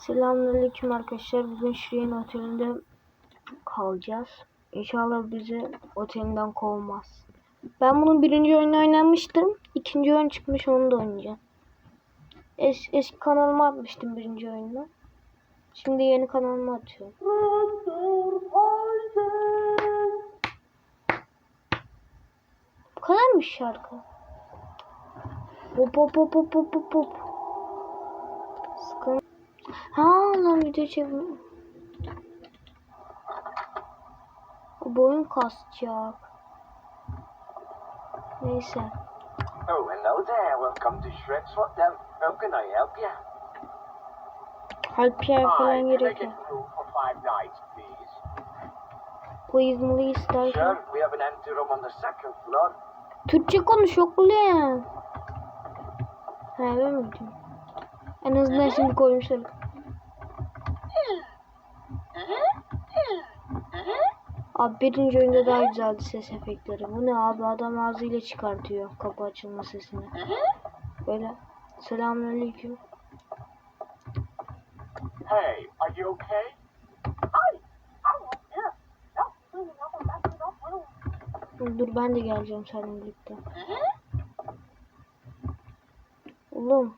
Selamünaleyküm arkadaşlar. Bugün Şirin Oteli'nde kalacağız. İnşallah bizi otelinden kovmaz. Ben bunun birinci oyunu oynamıştım. İkinci oyun çıkmış onu da oynayacağım. Es eski kanalıma atmıştım birinci oyunu. Şimdi yeni kanalıma atıyorum. Bu kadarmış şarkı. Hop hop hop hop hop hop. Ha lan video çekme. Bu oyun kasacak. Neyse. Oh, hello there. Welcome to Shrek's Hotel. How can I help you? Falan Hi, can I gerek yok. please? Please please derken. Sure, we have an empty room on the second floor. Türkçe konuş yok ulan. He ben mi? En azından şimdi koymuşlar. Abi birinci oyunda daha güzeldi ses efektleri. Bu ne abi adam ağzıyla çıkartıyor kapı açılma sesini. Böyle. Selamünaleyküm. Hey, are you okay? Dur ben de geleceğim seninle birlikte. Oğlum.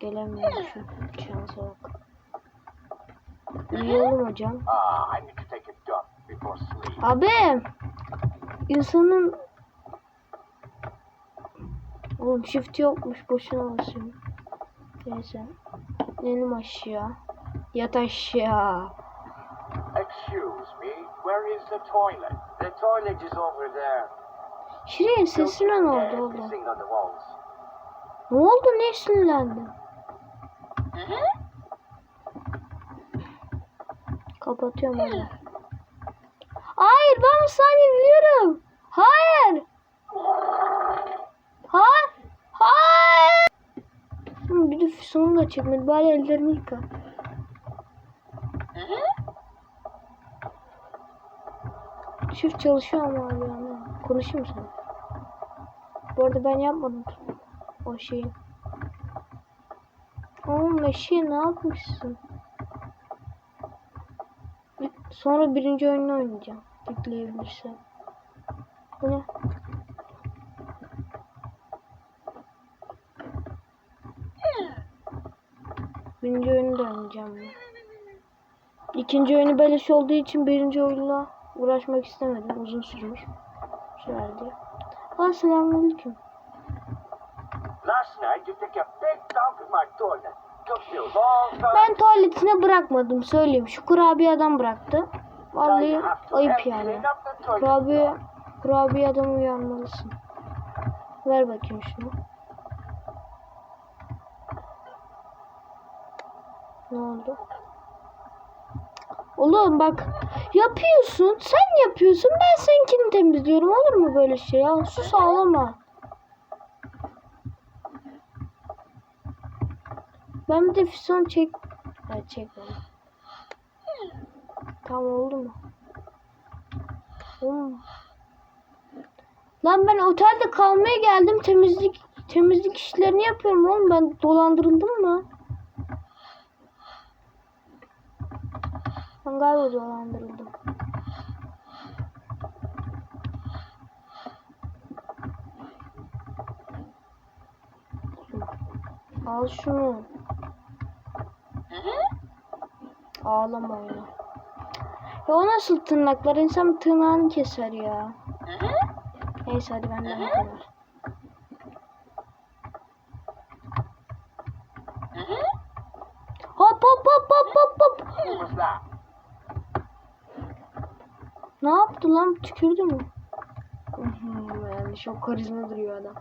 Gelemiyorum şu şansa bak. Uyuyalım hocam. Ah, I need to take a dump before sleep. Abi. insanın Oğlum shift yokmuş boşuna basıyorum. Neyse. İnelim aşağı. Yat aşağı. Excuse me, where is the toilet? The toilet is over there. Şirin sesine ne oldu oğlum? Ne oldu ne sinirlendin? Kapatıyorum onu. Hayır ben sahneyi biliyorum. Hayır. Hayır. Hayır. Hı, Bir de sonunu da çekmedi. Bari ellerini yıka. Çift çalışıyor ama abi yani. Konuşayım sana. Bu arada ben yapmadım o şeyi. Oğlum eşeği ne yapmışsın? Sonra birinci oyunu oynayacağım. Yükleyebilirsem. Bu ne? Birinci oyunu da oynayacağım ben. İkinci oyunu beleş olduğu için birinci oyunla uğraşmak istemedim. Uzun sürmüş. Sürerdi. Ha selamünaleyküm. Last night you took a big dump in my toilet. Ben tuvaletine bırakmadım söyleyeyim. Şu kurabiye adam bıraktı. Vallahi ayıp yani. Kurabiye, kurabiye adamı uyanmalısın. Ver bakayım şunu. Ne oldu? Oğlum bak yapıyorsun sen yapıyorsun ben seninkini temizliyorum olur mu böyle şey ya sus ağlama. Ben bir de füson çek... Evet çekmedim. Tamam oldu mu? Oğlum. Lan ben otelde kalmaya geldim temizlik temizlik işlerini yapıyorum oğlum ben dolandırıldım mı? Ben galiba dolandırıldım. Al şunu. Ağlama öyle. Ya o nasıl tırnaklar? İnsan tırnağını keser ya. Neyse hadi benden bu kadar. Hop hop hop hop hop hop. Ne yaptı lan? Tükürdü mü? Yani çok karizma duruyor adam.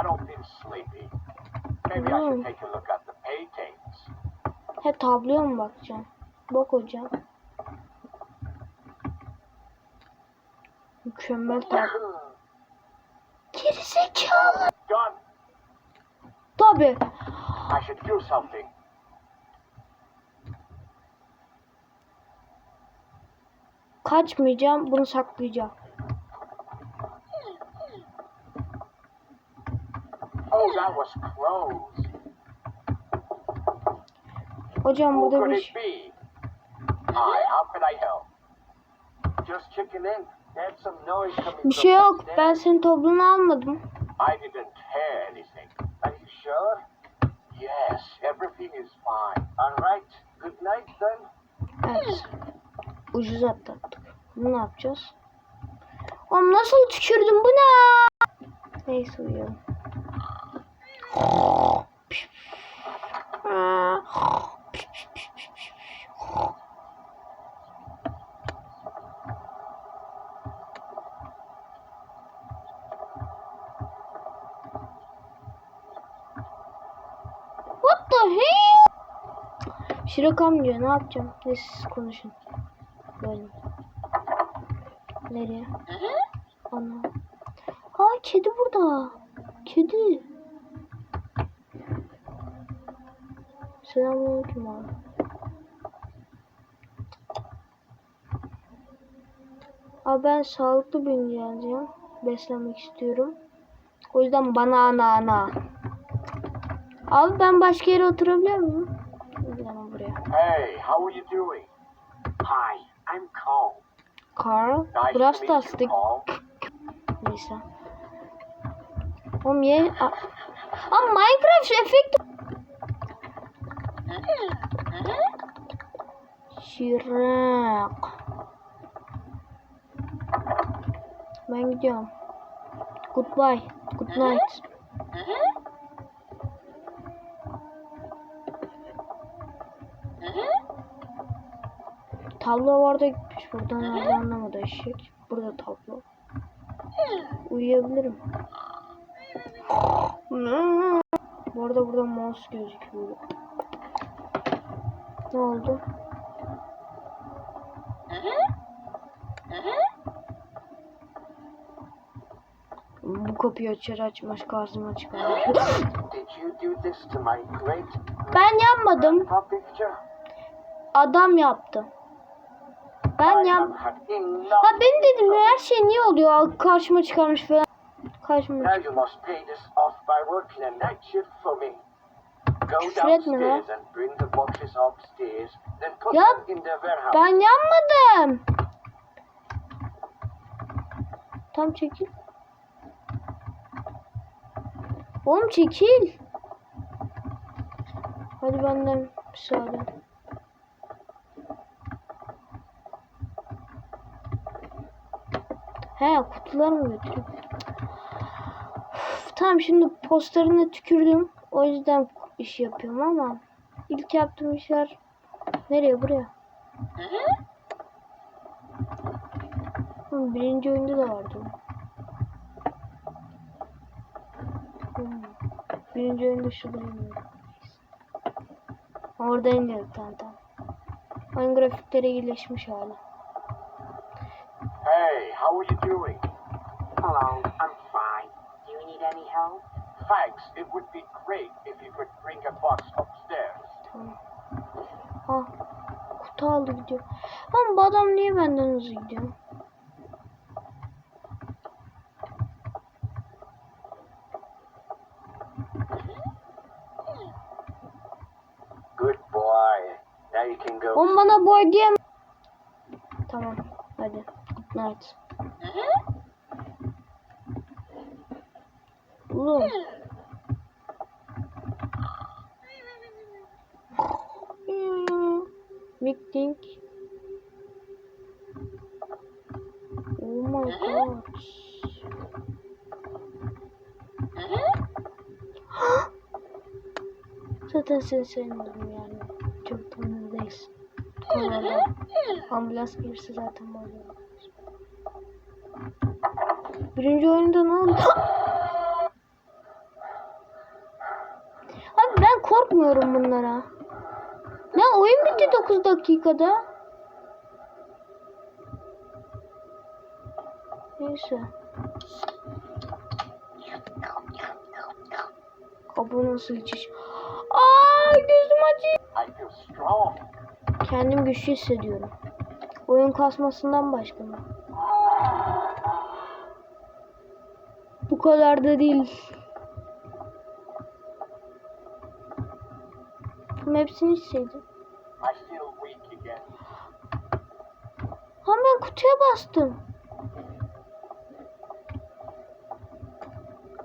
I don't feel sleepy. Maybe I should take a look at. He tabloya mı bakacağım? Bak hocam. Mükemmel tablo. Gerizekalı. Tabi. I should do something. Kaçmayacağım. Bunu saklayacağım. Oh, that was close. Hocam Who burada could bir it be? Hi, how can I help? Just checking in. There's some noise coming bir şey yok. Ben senin topluluğunu almadım. I didn't hear anything. Are you sure? Yes, everything is fine. All right. Good night then. Evet. Ucuz atlattık. Bunu ne yapacağız? Oğlum nasıl tükürdüm bu ne? Neyse uyuyalım. Hell? Şirakam diyor ne yapacağım? Neyse siz konuşun. Böyle. Nereye? Ana. Aa kedi burada. Kedi. Selamünaleyküm abi. Abi ben sağlıklı bir. Beslenmek istiyorum. O yüzden bana ana ana. Abi ben başka yere oturabiliyor muyum? Buraya. Hey, how are you doing? Hi, I'm Carl. Carl. Nice astık. Carl. Neyse. Oğlum ye... Aa, Aa, Minecraft efekt... Şirak. Ben gidiyorum. Goodbye. Good night. Tablo var da gitmiş. Buradan nerede anlamadı eşek. Burada tablo. Uyuyabilirim. Bu arada burada mouse gözüküyor. Ne oldu? Bu kapıyı açar açmaz karşıma çıkar. Ben yapmadım. Adam yaptı. Ben enough. Ha ben dedim her şey niye oluyor? Karşıma çıkarmış falan. Karşıma Now you must pay this off by working a night shift for me. Go Küfür etme lan. Ya. Ben yapmadım. Tam çekil. Oğlum çekil. Hadi benden müsaade. He kutuları mı? Üf, Tamam şimdi posterine tükürdüm. O yüzden iş yapıyorum ama ilk yaptığım işler nereye buraya? Birinci oyunda da vardı. Birinci oyunda şurada. Orada iniyor tamam tamam. Oyun grafikleri iyileşmiş hala. Hey, how are you doing? Hello, I'm fine. Do you need any help? Thanks. It would be great if you could bring a box upstairs. Tamam. Ah, ha, kutu aldı gidiyor. Ama bu adam niye benden hızlı gidiyor? Night. Oğlum. Meeting. Oh my god. Zaten seni sevmiyorum yani. Çok. Konuda. Ambulans gelirse zaten böyle olur. Birinci oyunda ne oldu? Abi ben korkmuyorum bunlara. Ne oyun bitti 9 dakikada. Neyse. Kapı nasıl geçiş? Aa gözüm acıyor. Kendim güçlü hissediyorum. Oyun kasmasından başka mı? bu kadar da değil. Hepsini içseydim. Ha ben kutuya bastım.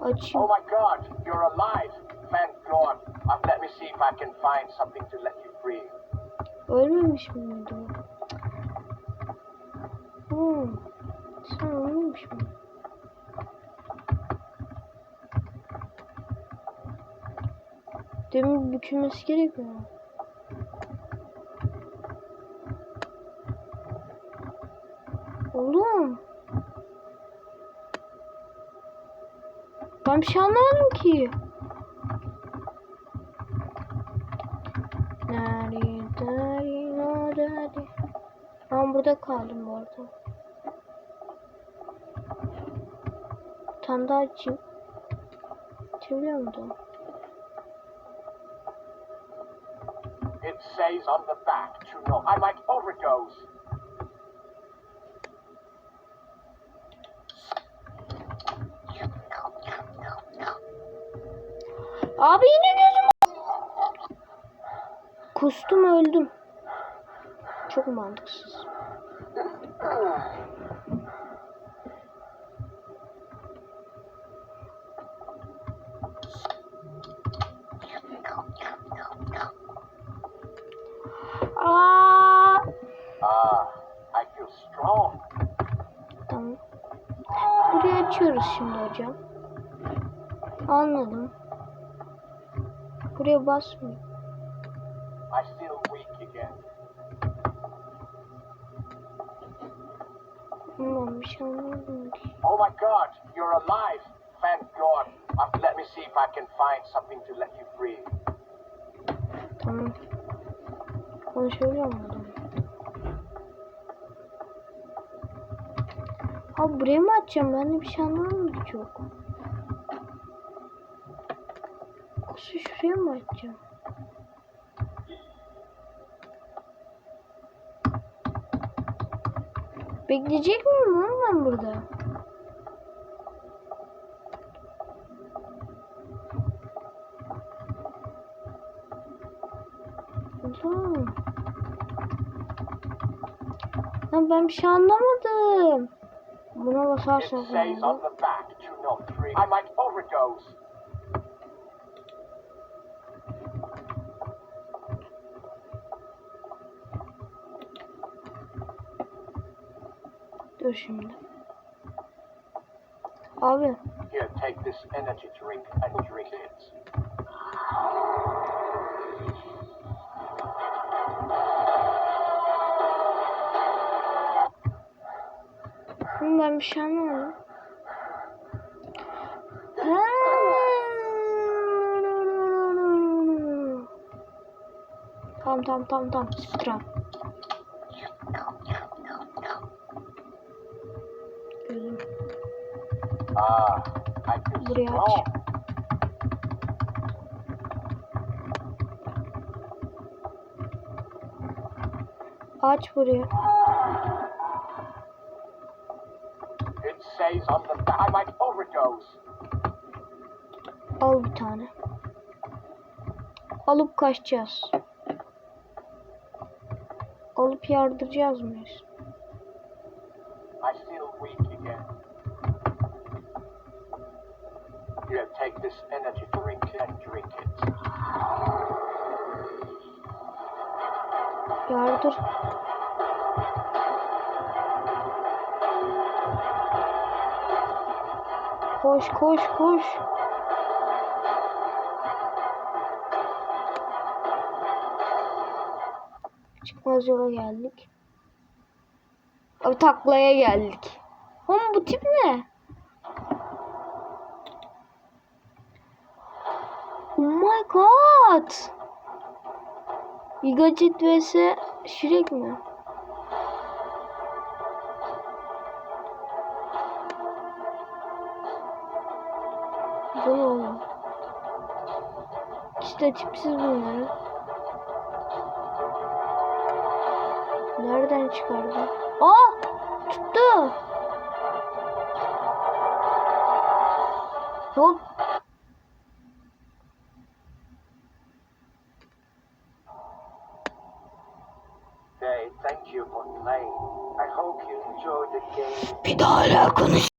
Açayım. Oh my god, you're alive. Thank god. I've let me see if I can find something to let you breathe. Ölmemiş miydi? Hmm. Sen ölmemiş miydin? Demin bükülmesi gerekmiyor mu? Oğlum. Ben bir şey anlamadım ki. Nerede, nerede? Ben burada kaldım bu arada. Bir daha açayım. Çeviriyor mu says on the back to know I might overdose. Abi yine gözüm. Kustum öldüm. Çok mantıksız. Hocam. Anladım. Buraya basmıyor. Bir şey anlamadım ki. Oh my god, you're alive. Thank God. Uh, let me see if I can find something to let you free. Tamam. Konuşabiliyor mu Abi buraya mı açacağım? Ben de bir şey anlamadım çok. Yoksa şuraya mı açacağım? Bekleyecek miyim oğlum ben burada? Oğlum. Lan ben bir şey anlamadım. Buna It basarsan says on the back to know three. I might overdose. Dur şimdi. Abi Here, take this energy drink and drink it. Oğlum ben bir şey anlamadım. Ha. Tamam tamam tamam tamam. Speedrun. Buraya aç. Aç buraya. It says on the back I might overdose. Al bir tane. Alıp kaçacağız. Alıp yardıracağız mıyız? Here, take this energy drink and drink it. Yardır. Koş koş koş. Çıkmaz yola geldik. Abi taklaya geldik. Oğlum bu tip ne? Oh my god. Gigajet vs Shrek mi? Güzel oldu. İşte tipsiz bunları. Nereden çıkardı? Aa! Tuttu! Yol. Bir daha konuş.